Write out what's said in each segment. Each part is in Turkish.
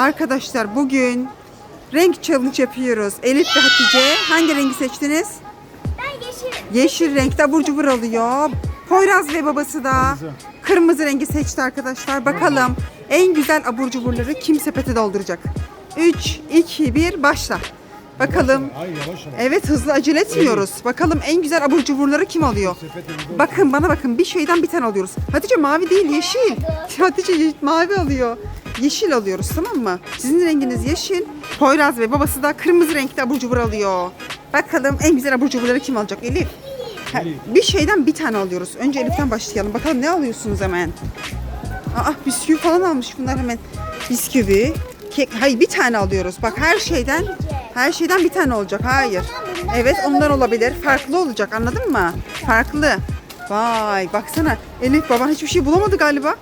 Arkadaşlar bugün renk challenge yapıyoruz. Elif ve Hatice hangi rengi seçtiniz? Ben yeşil. Yeşil renkte abur cubur alıyor. Poyraz ve babası da kırmızı rengi seçti arkadaşlar. Bakalım en güzel abur cuburları kim sepete dolduracak? 3, 2, 1 başla. Bakalım. Evet hızlı acele etmiyoruz. Bakalım en güzel abur cuburları kim alıyor? Bakın bana bakın bir şeyden bir tane alıyoruz. Hatice mavi değil yeşil. Hatice mavi alıyor. Yeşil alıyoruz tamam mı? Sizin renginiz yeşil. Poyraz ve babası da kırmızı renkte abur cubur alıyor. Bakalım en güzel abur cuburları kim alacak? Elif. Ha, bir şeyden bir tane alıyoruz. Önce Elif'ten başlayalım. Bakalım ne alıyorsunuz hemen? Aa bisküvi falan almış bunlar hemen. Bisküvi. Kek. Hayır bir tane alıyoruz. Bak her şeyden her şeyden bir tane olacak. Hayır. Evet onlar olabilir. Farklı olacak anladın mı? Farklı. Vay baksana. Elif baban hiçbir şey bulamadı galiba.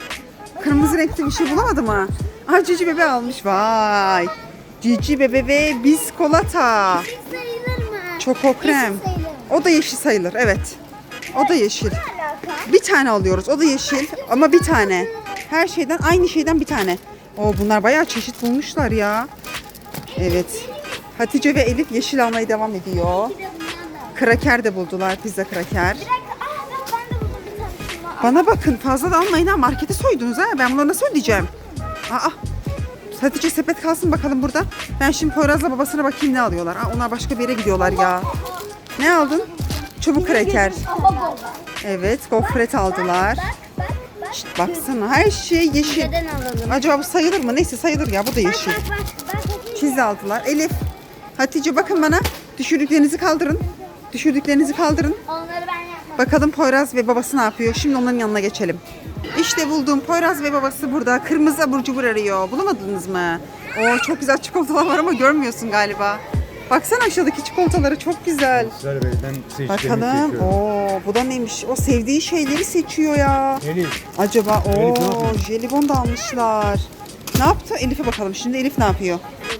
Kırmızı renkli bir şey bulamadı mı? Aa cici bebe almış. Vay. Cici bebe ve biskolata. Sayılır mı? Çoko krem. O da yeşil sayılır. Evet. O da yeşil. Bir tane alıyoruz. O da yeşil ama bir tane. Her şeyden aynı şeyden bir tane. O bunlar bayağı çeşit bulmuşlar ya. Evet. Hatice ve Elif yeşil almaya devam ediyor. Kraker de buldular. Pizza kraker. Bana bakın fazla da almayın ha. Markete soydunuz ha. Ben bunları nasıl ödeyeceğim? Aa. Hatice sepet kalsın bakalım burada. Ben şimdi Poyraz'la babasına bakayım ne alıyorlar. Aa, onlar başka bir yere gidiyorlar ya. Ne aldın? Çubuk kraker. Evet, gofret aldılar. Şşt, baksana her şey yeşil. Acaba bu sayılır mı? Neyse sayılır ya bu da yeşil. Çiz aldılar. Elif, Hatice bakın bana. Düşürdüklerinizi kaldırın. Düşürdüklerinizi kaldırın. Onları ben yapmam. Bakalım Poyraz ve babası ne yapıyor? Şimdi onların yanına geçelim. İşte buldum. Poyraz ve babası burada. Kırmızı abur cubur arıyor. Bulamadınız mı? Oo çok güzel çikolatalar var ama görmüyorsun galiba. Baksana aşağıdaki çikolataları çok güzel. Güzel be, ben seçtiğimi Bakalım. seçiyorum. Oo bu da neymiş? O sevdiği şeyleri seçiyor ya. Elif. Acaba o yapıyor? jelibon da almışlar. Ne yaptı? Elif'e bakalım. Şimdi Elif ne yapıyor?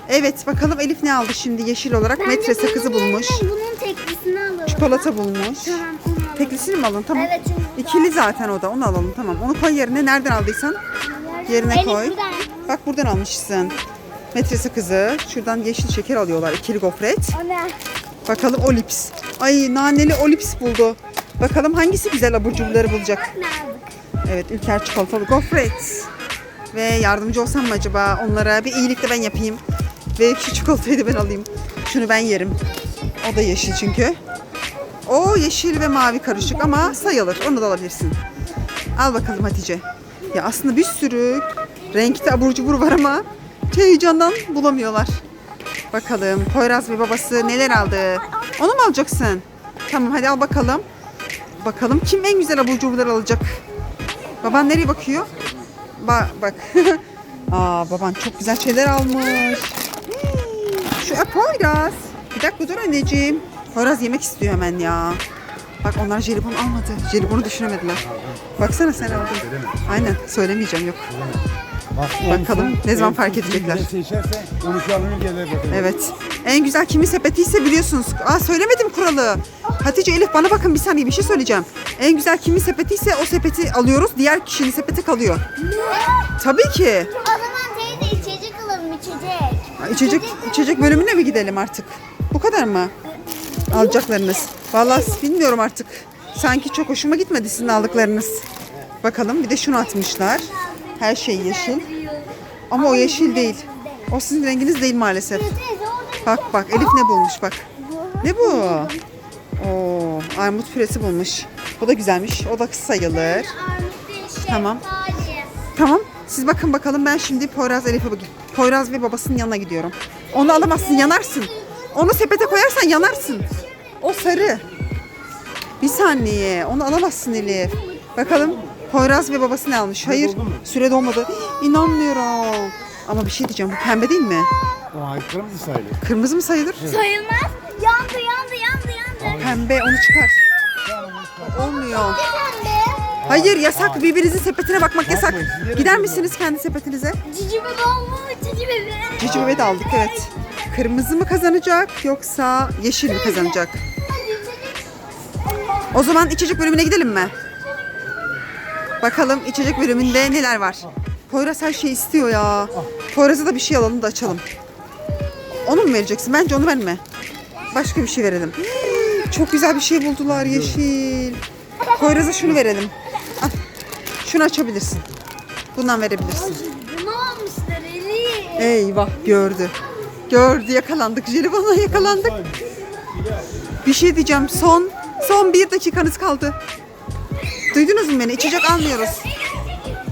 Evet bakalım Elif ne aldı şimdi yeşil olarak? Metre sakızı bulmuş. Bunun teklisini alalım. Çikolata bulmuş. Tamam onu alalım. Teklisini mi alın? Tamam. Evet, çünkü İkili zaten o da. Onu alalım tamam. Onu koy yerine. Nereden aldıysan yerine koy. Bak buradan almışsın. Metre sakızı. Şuradan yeşil şeker alıyorlar. İkili gofret. O? Bakalım olips. Ay naneli olips buldu. Bakalım hangisi güzel abur cuburları bulacak. Evet Ülker çikolatalı gofret. Ve yardımcı olsam mı acaba onlara? Bir iyilik de ben yapayım. Ve şu çikolatayı da ben alayım. Şunu ben yerim. O da yeşil çünkü. O yeşil ve mavi karışık ama sayılır. Onu da alabilirsin. Al bakalım Hatice. Ya aslında bir sürü renkte abur cubur var ama heyecandan bulamıyorlar. Bakalım Poyraz ve babası neler aldı? Onu mu alacaksın? Tamam hadi al bakalım. Bakalım kim en güzel abur cuburları alacak? Baban nereye bakıyor? Ba bak. Aa baban çok güzel şeyler almış. Şu Poyraz. Bir dakika dur anneciğim. Poyraz yemek istiyor hemen ya. Bak onlar jelibon almadı. Jelibonu düşünemediler. Baksana sen aldın. Aynen söylemeyeceğim yok. Bak, Bakalım ne zaman fark edecekler. Evet. En güzel kimin sepetiyse biliyorsunuz. Aa söylemedim kuralı. Hatice Elif bana bakın bir saniye bir şey söyleyeceğim. En güzel kimin sepetiyse o sepeti alıyoruz. Diğer kişinin sepeti kalıyor. Tabii ki. O zaman teyze içecek alalım içecek. Ha, İçecek, içecek bölümüne mi gidelim artık? Bu kadar mı? Alacaklarınız. Vallahi bilmiyorum artık. Sanki çok hoşuma gitmedi sizin aldıklarınız. Bakalım bir de şunu atmışlar. Her şey yeşil. Ama o yeşil değil. O sizin renginiz değil maalesef. Bak bak Elif ne bulmuş bak. Ne bu? Oo, armut püresi bulmuş. Bu da güzelmiş. O da sayılır. Tamam. Tamam. Siz bakın bakalım ben şimdi Poyraz Elif'e. Poyraz ve babasının yanına gidiyorum. Onu alamazsın yanarsın. Onu sepete koyarsan yanarsın. O sarı. Bir saniye. Onu alamazsın Elif. Bakalım Poyraz ve babası ne almış? Hayır. Süre dolmadı. İnanmıyorum. Ama bir şey diyeceğim. Bu pembe değil mi? Ay kırmızı sayılır. Kırmızı mı sayılır? Sayılmaz. Yandı yandı yandı yandı. Pembe onu çıkar. Olmuyor. Pembe. Hayır yasak. Birbirinizin sepetine bakmak yasak. Gider misiniz kendi sepetinize? Cici bebe olmuş cici bebe. Cici bebe de aldık evet. Kırmızı mı kazanacak yoksa yeşil mi kazanacak? O zaman içecek bölümüne gidelim mi? Bakalım içecek bölümünde neler var? Poyraz her şeyi istiyor ya. Poyraz'a da bir şey alalım da açalım. Onu mu vereceksin? Bence onu verme. Başka bir şey verelim. Çok güzel bir şey buldular yeşil. Poyraz'a şunu verelim. Al. Şunu açabilirsin. Bundan verebilirsin. Bunu almışlar Elif. Eyvah gördü. Gördü yakalandık. Jelibonla yakalandık. Bir şey diyeceğim. Son son bir dakikanız kaldı. Duydunuz mu beni? İçecek almıyoruz.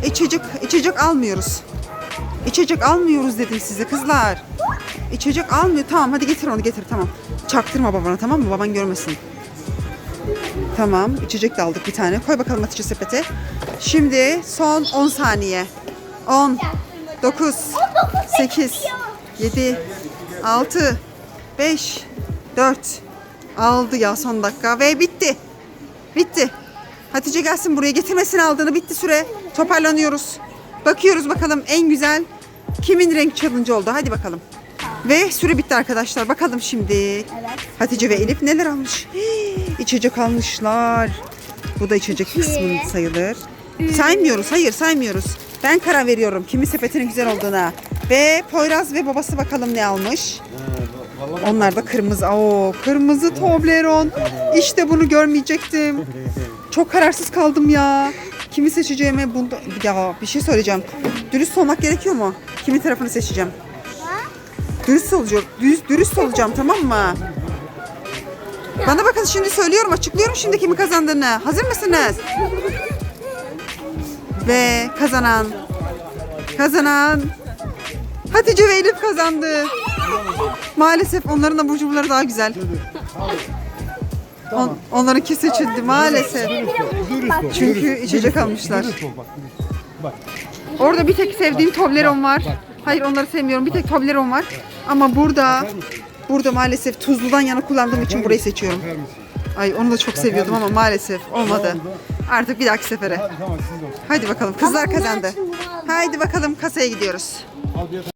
İçecek içecek almıyoruz. İçecek almıyoruz dedim size kızlar. İçecek almıyor. Tamam hadi getir onu getir tamam. Çaktırma babana tamam mı? Baban görmesin. Tamam. içecek de aldık bir tane. Koy bakalım Hatice sepete. Şimdi son 10 saniye. 10 9 8 7 6 5 4 Aldı ya son dakika ve bitti. Bitti. Hatice gelsin buraya getirmesin aldığını bitti süre. Toparlanıyoruz. Bakıyoruz bakalım en güzel kimin renk challenge oldu. Hadi bakalım. Ve süre bitti arkadaşlar. Bakalım şimdi. Hatice ve Elif neler almış? Hii, İçecek almışlar. Bu da içecek kısmı sayılır. Saymıyoruz. Hayır saymıyoruz. Ben karar veriyorum kimin sepetinin güzel olduğuna. Ve Poyraz ve babası bakalım ne almış. Onlar da kırmızı. Oo, kırmızı Toblerone. İşte bunu görmeyecektim. Çok kararsız kaldım ya. Kimi seçeceğime bunda... Ya bir şey söyleyeceğim. Dürüst olmak gerekiyor mu? Kimin tarafını seçeceğim? Dürüst olacağım. Dürüst, dürüst olacağım tamam mı? Bana bakın şimdi söylüyorum, açıklıyorum şimdi kimi kazandığını. Hazır mısınız? Ve kazanan kazanan Hatice ve Elif kazandı. Maalesef onların abur cuburları daha güzel. On, onlarınki seçildi maalesef. Çünkü içecek almışlar. Orada bir tek sevdiğim Toblerone var. Hayır onları sevmiyorum. Bir tek Toblerone var. Ama burada burada maalesef tuzludan yana kullandığım için burayı seçiyorum. Ay onu da çok seviyordum ama maalesef olmadı. Artık bir dahaki sefere. Hadi tamam siz de olsun. Hadi bakalım kızlar kazandı. Haydi bakalım kasaya gidiyoruz. Al bir